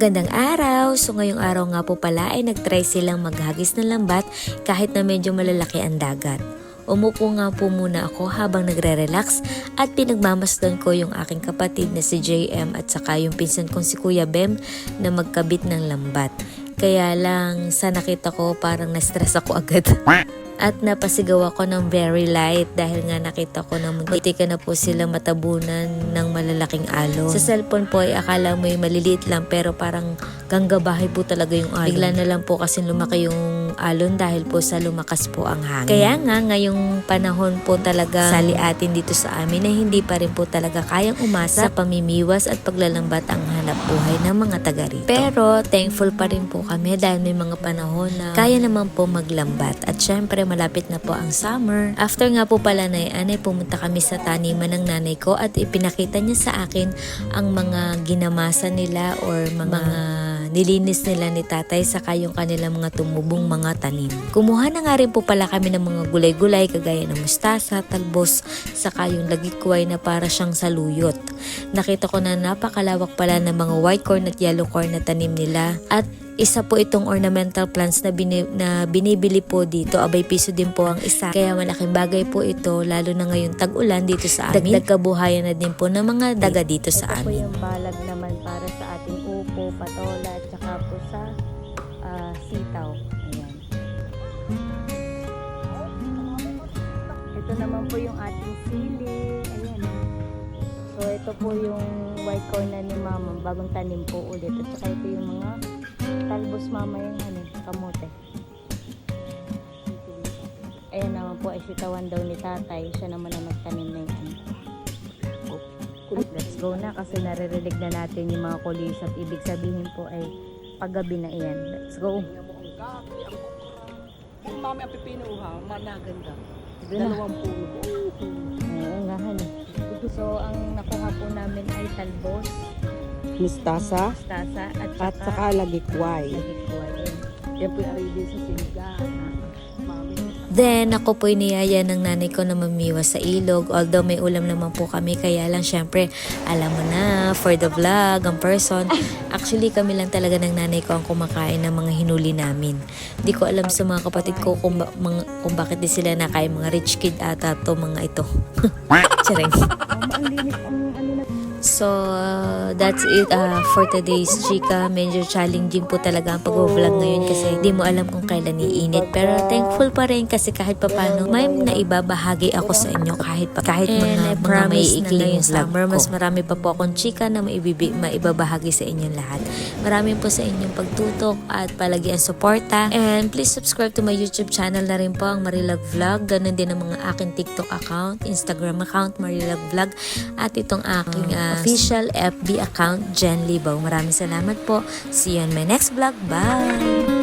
Magandang araw! So ngayong araw nga po pala ay nagtry silang maghagis ng lambat kahit na medyo malalaki ang dagat. Umupo nga po muna ako habang nagre-relax at pinagmamasdan ko yung aking kapatid na si JM at saka yung pinsan kong si Kuya Bem na magkabit ng lambat. Kaya lang sa nakita ko parang na-stress ako agad. At napasigaw ako ng very light dahil nga nakita ko na munti ka na po sila matabunan ng malalaking alon. Sa cellphone po ay akala mo ay maliliit lang pero parang ganggabahay po talaga yung alon. Bigla na lang po kasi lumaki yung alon dahil po sa lumakas po ang hangin. Kaya nga ngayong panahon po talaga saliatin dito sa amin na hindi pa rin po talaga kayang umasa sa pamimiwas at paglalambat ang hanap buhay ng mga taga rito. Pero thankful pa rin po kami dahil may mga panahon na kaya naman po maglambat. At syempre malapit na po ang summer. After nga po pala na yan, ay pumunta kami sa taniman ng nanay ko at ipinakita niya sa akin ang mga ginamasa nila or mga, mga nilinis nila ni tatay saka yung kanilang mga tumubong mga tanim. Kumuha na nga rin po pala kami ng mga gulay-gulay kagaya ng mustasa, talbos, saka yung lagitkuay na para siyang saluyot. Nakita ko na napakalawak pala ng mga white corn at yellow corn na tanim nila at isa po itong ornamental plants na, bini, na binibili po dito. Abay piso din po ang isa. Kaya malaking bagay po ito lalo na ngayon tag-ulan dito sa amin. Dagdag kabuhayan na din po ng mga daga dito sa Ito po amin. yung balag naman para sa ating upo, patola, sa ah, sitaw. Ayan. Ito naman po yung ating sili. Ayan. So, ito po yung white corn na ni mama. Bagong tanim po ulit. At saka ito yung mga talbos mama yung ano, kamote. Ayan naman po ay sitawan daw ni tatay. Siya naman ang nagtanim na yan. Let's go na kasi naririnig na natin yung mga kulisap. Ibig sabihin po ay paggabi na iyan. Let's go. Yung mami ang pipinuha, managanda. Doon na. Dalawang puno. Oo nga, honey. So, ang nakuha po namin ay talbos, Mustasa stasa, at at saka saka lagikway. lagitkuay. Yan po yung sa sinigang. Then, ako po'y niyaya ng nanay ko na mamiwas sa ilog. Although may ulam naman po kami, kaya lang syempre, alam mo na, for the vlog, ang person. Actually, kami lang talaga ng nanay ko ang kumakain ng mga hinuli namin. Di ko alam sa mga kapatid ko kung, ba- mga, kung bakit di sila nakain mga rich kid ata to mga ito. Charing. So, uh, that's it uh, for today's chika. Medyo challenging po talaga ang pag-vlog ngayon kasi di mo alam kung kailan iinit. Pero thankful pa rin kasi kahit papano may naibabahagi ako sa inyo kahit pa kahit mga, mga may ikling summer. Mas marami pa po akong chika na maibibi, maibabahagi sa inyong lahat. Maraming po sa inyong pagtutok at palagi ang suporta. And please subscribe to my YouTube channel na rin po ang Marilag Vlog. Ganon din ang mga aking TikTok account, Instagram account, Marilag Vlog at itong aking uh, official FB account, Jen Libaw. Maraming salamat po. See you on my next vlog. Bye!